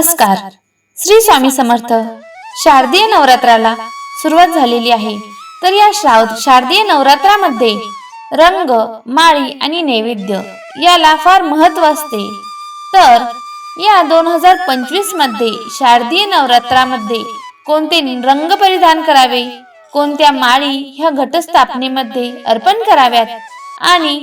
नमस्कार. श्री स्वामी समर्थ. शारदीय नवरात्राला सुरुवात झालेली आहे. तर या श्राव शारदीय नवरात्रामध्ये रंग माळी आणि नैवेद्य याला फार महत्त्व असते. तर या दोन हजार पंचवीसमध्ये शारदीय नवरात्रामध्ये कोणते रंग परिधान करावे? कोणत्या माळी ह्या घटस्थापनेमध्ये अर्पण कराव्यात? आणि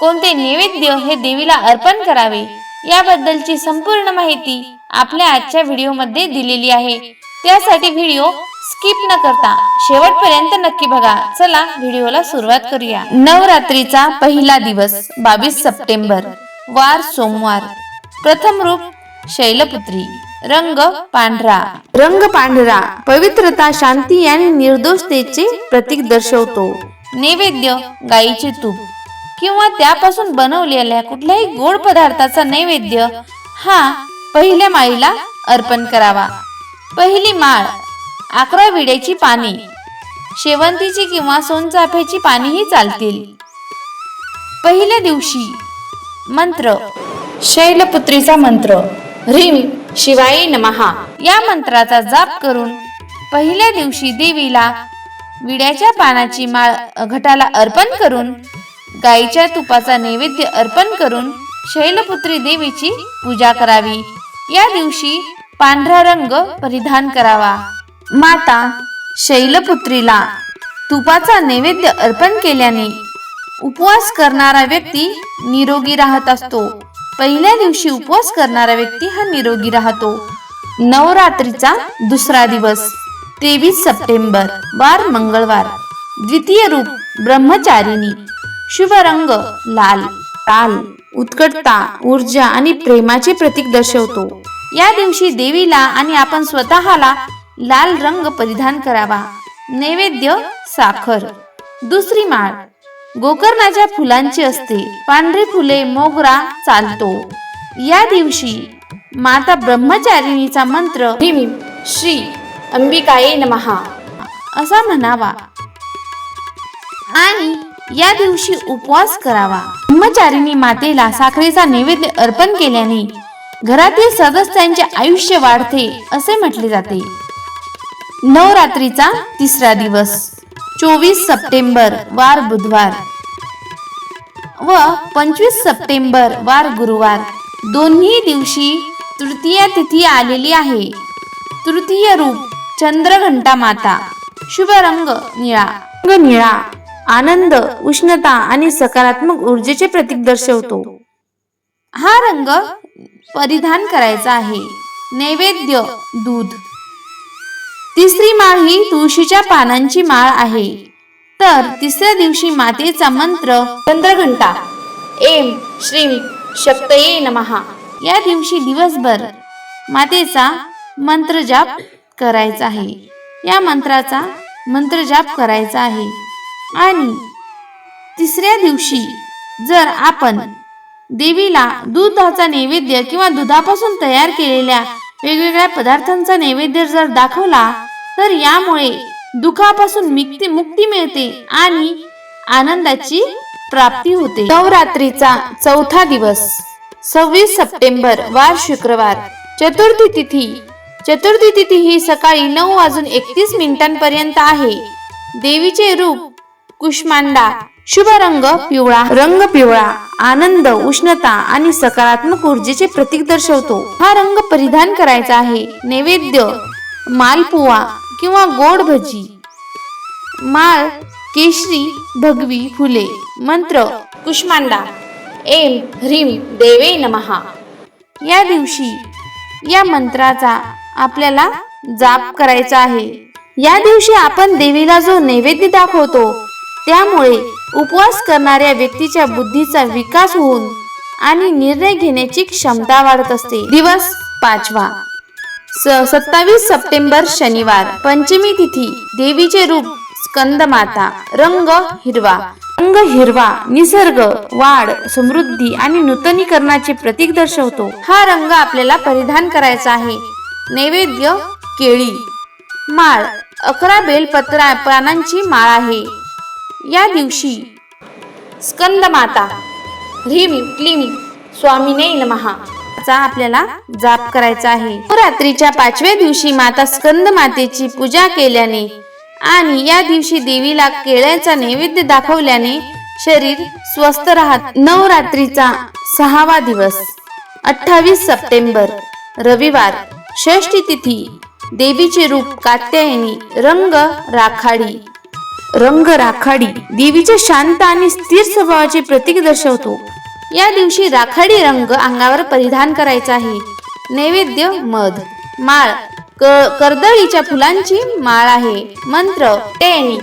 कोणते नैवेद्य हे देवीला अर्पण करावे? याबद्दलची संपूर्ण माहिती आपल्या आजच्या व्हिडिओमध्ये दिलेली आहे. त्यासाठी व्हिडिओ स्किप न करता शेवटपर्यंत नक्की बघा. चला व्हिडिओला सुरुवात करूया. नवरात्रीचा पहिला दिवस बावीस सप्टेंबर. वार सोमवार. प्रथम रूप शैलपुत्री रंग पांढरा. रंग पांढरा पवित्रता शांती आणि निर्दोषतेचे प्रतीक दर्शवतो. नैवेद्य गाईचे तूप. किंवा त्यापासून बनवलेल्या कुठल्याही गोड पदार्थाचा नैवेद्य हा पहिल्या माळीला अर्पण करावा. पहिली माळ अकरा विड्याची पाने. शेवंतीची किंवा सोनचाफ्याची पानेही चालतील. पहिल्या दिवशी मंत्र. शैलपुत्रीचा मंत्र. ह्रीम शिवाय नमहा या मंत्राचा जाप करून पहिल्या दिवशी देवीला विड्याच्या पानाची माळ घटाला अर्पण करून गाईच्या तुपाचा नैवेद्य अर्पण करून शैलपुत्री देवीची पूजा करावी. या दिवशी पांढरा रंग परिधान करावा. माता शैलपुत्रीला तुपाचा नैवेद्य अर्पण केल्याने उपवास करणारा व्यक्ती निरोगी राहत असतो. पहिल्या दिवशी उपवास करणारा व्यक्ती हा निरोगी राहतो. नवरात्रीचा दुसरा दिवस तेवीस सप्टेंबर वार मंगळवार. द्वितीय रूप ब्रह्मचारिणी. शुभ रंग लाल ताल. उत्कटता ऊर्जा आणि प्रेमाचे प्रतीक दर्शवतो. या दिवशी देवीला आणि आपण स्वतःला लाल रंग परिधान करावा. नैवेद्य साखर. दुसरी माळ. गोकर्णाच्या फुलांची असते. पांढरी फुले मोगरा चालतो. या दिवशी माता ब्रह्मचारिणीचा मंत्र श्री अंबिकाये नमहा असा म्हणावा. आणि या दिवशी उपवास करावा. ब्रह्मचारिणी मातेला साखरेचा नैवेद्य अर्पण केल्याने घरातील सदस्यांचे आयुष्य वाढते असे म्हटले जाते. नवरात्रीचा तिसरा दिवस चोवीस सप्टेंबर वार बुधवार. व पंचवीस सप्टेंबर वार गुरुवार. दोन्ही दिवशी तृतीय तिथी आलेली आहे. तृतीय रूप चंद्रघंटा माता. शुभ रंग निळा. रंग निळा. आनंद उष्णता आणि सकारात्मक ऊर्जेचे प्रतीक दर्शवतो. हा रंग परिधान करायचा आहे. नैवेद्य दूध. तिसरी माळ ही तुळशीच्या पानांची माळ आहे. तर तिसऱ्या दिवशी मातेचा मंत्र चंद्रघंटा एम श्रीम शक्तये नमहा या दिवशी दिवसभर मातेचा मंत्र जाप करायचा आहे. या मंत्राचा मंत्र जाप करायचा आहे. आणि तिसऱ्या दिवशी जर आपण देवीला दुधाचा नैवेद्य किंवा दुधापासून तयार केलेल्या वेगवेगळ्या पदार्थांचा नैवेद्य जर दाखवला तर यामुळे दुखापासून मुक्ती मुक्ती मिळते आणि आनंदाची प्राप्ती होते. नवरात्रीचा चौथा दिवस सव्वीस सप्टेंबर वार शुक्रवार. चतुर्थी तिथी चतुर्थी तिथी ही सकाळी नऊ वाजून एकतीस मिनिटांपर्यंत आहे. देवीचे रूप कुष्मांडा शुभ रंग पिवळा. रंग पिवळा आनंद उष्णता आणि सकारात्मक ऊर्जेचे प्रतीक दर्शवतो. हा रंग परिधान करायचा आहे. नैवेद्य मालपुवा किंवा गोड भजी. माळ केशरी भगवी फुले. मंत्र कुष्मांडा. एम ह्रीम देवे नमहा. या दिवशी या मंत्राचा आपल्याला जाप करायचा आहे. या दिवशी आपण देवीला जो नैवेद्य दाखवतो त्यामुळे उपवास करणाऱ्या व्यक्तीच्या बुद्धीचा विकास होऊन आणि निर्णय घेण्याची क्षमता वाढत असते. दिवस पाचवा. स सत्तावीस सप्टेंबर शनिवार. पंचमी तिथी. देवीचे रूप स्कंद माता रंग हिरवा. रंग हिरवा निसर्ग वाढ समृद्धी आणि नूतनीकरणाचे प्रतीक दर्शवतो. हा रंग आपल्याला परिधान करायचा आहे. नैवेद्य केळी. माळ. अकरा बेलपत्रा पानांची माळ आहे. या दिवशी स्कंद माता ह्रीम क्लीम स्वामीने नमहा आपल्याला जाप करायचा आहे. नवरात्रीच्या पाचव्या दिवशी माता स्कंद मातेची पूजा केल्याने आणि या दिवशी देवीला केळ्याचा नैवेद्य दाखवल्याने शरीर स्वस्थ राहत नवरात्रीचा सहावा दिवस अठ्ठावीस सप्टेंबर रविवार षष्ठी तिथी देवीचे रूप कात्यायनी रंग राखाडी रंग राखाडी. देवीच्या शांत आणि स्थिर स्वभावाचे प्रतीक दर्शवतो. या दिवशी राखाडी रंग अंगावर परिधान करायचा आहे. नैवेद्य मध माळ क- कर्दळीच्या फुलांची माळ आहे. मंत्र टेणी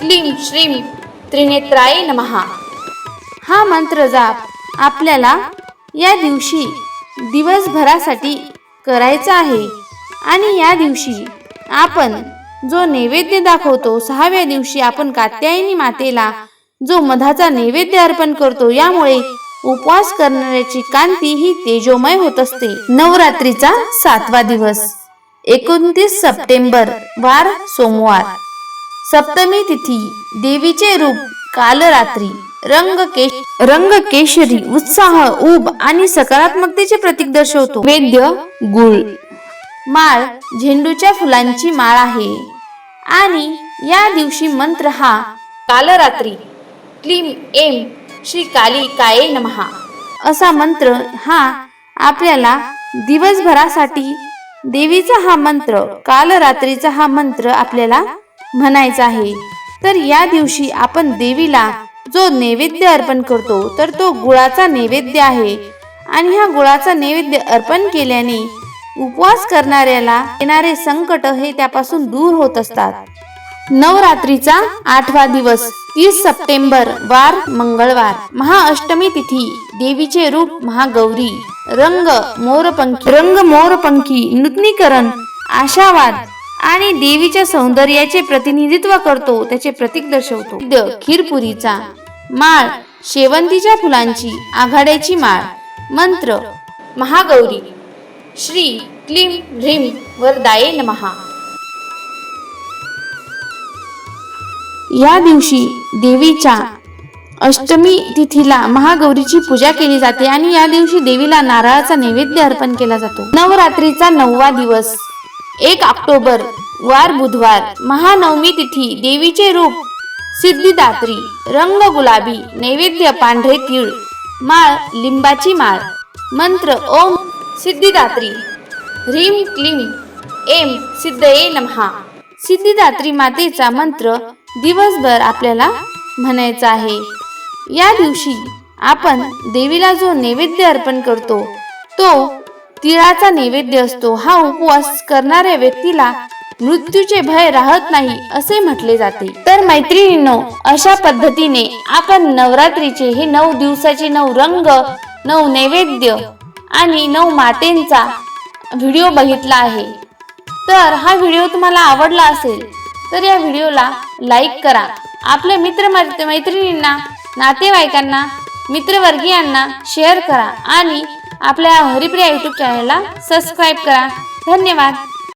क्लीम श्रीम त्रिनेत्राय नमहा हा मंत्र जाप आपल्याला या दिवशी दिवसभरासाठी करायचा आहे. आणि या दिवशी आपण जो नैवेद्य दाखवतो सहाव्या दिवशी आपण कात्यायनी मातेला जो मधाचा नैवेद्य अर्पण करतो यामुळे उपवास करणाऱ्याची कांती ही तेजोमय होत असते. नवरात्रीचा सातवा दिवस. एकोणतीस सप्टेंबर वार सोमवार. सप्तमी तिथी देवीचे रूप कालरात्री. रंग केश रंग केशरी उत्साह उब आणि सकारात्मकतेचे प्रतीक दर्शवतो. वेद्य गुळ. माळ झेंडूच्या फुलांची माळ आहे. आणि या दिवशी मंत्र हा कालरात्री क्लीम एम श्री काली काये नमहा असा मंत्र हा आपल्याला दिवसभरासाठी देवीचा हा मंत्र कालरात्रीचा हा मंत्र आपल्याला म्हणायचा आहे. तर या दिवशी आपण देवीला जो नैवेद्य अर्पण करतो तर तो गुळाचा नैवेद्य आहे. आणि हा गुळाचा नैवेद्य अर्पण केल्याने उपवास करणाऱ्याला येणारे संकट हे त्यापासून दूर होत असतात. नवरात्रीचा आठवा दिवस तीस सप्टेंबर वार मंगळवार. महाअष्टमी तिथी देवीचे रूप महागौरी. रंग मोरपंखी रंग मोरपंखी नूतनीकरण आशावाद आणि देवीच्या सौंदर्याचे प्रतिनिधित्व करतो त्याचे प्रतीक दर्शवतो. खीरपुरीचा माळ शेवंतीच्या फुलांची आघाड्याची माळ. मंत्र महागौरी. श्री क्लीम ह्रीम वरदाये नमहा या दिवशी देवीच्या अष्टमी तिथीला महागौरीची पूजा केली जाते आणि या दिवशी देवीला नारळाचा नैवेद्य अर्पण केला जातो. नवरात्रीचा नववा दिवस एक ऑक्टोबर वार बुधवार महानवमी तिथी देवीचे रूप सिद्धिदात्री रंग गुलाबी नैवेद्य पांढरे तीळ माळ लिंबाची माळ मंत्र ओम सिद्धिदात्री. ह्रीम क्लीम एम सिद्धये नमहा. सिद्धिदात्री मातेचा मंत्र दिवसभर आपल्याला म्हणायचा आहे. या दिवशी आपण देवीला जो नैवेद्य अर्पण करतो तो तिळाचा नैवेद्य असतो. हा उपवास करणाऱ्या व्यक्तीला मृत्यूचे भय राहत नाही असे म्हटले जाते. तर मैत्रिणींनो अशा पद्धतीने आपण नवरात्रीचे हे नऊ दिवसाचे नऊ रंग नऊ नैवेद्य आणि नऊ मातेंचा व्हिडिओ बघितला आहे. तर हा व्हिडिओ तुम्हाला आवडला असेल तर या व्हिडिओला लाईक करा. आपल्या मित्र मैत्रिणींना नातेवाईकांना मित्रवर्गीयांना शेअर करा आणि आपल्या हरिप्रिया यूट्यूब चॅनलला सबस्क्राईब करा. धन्यवाद.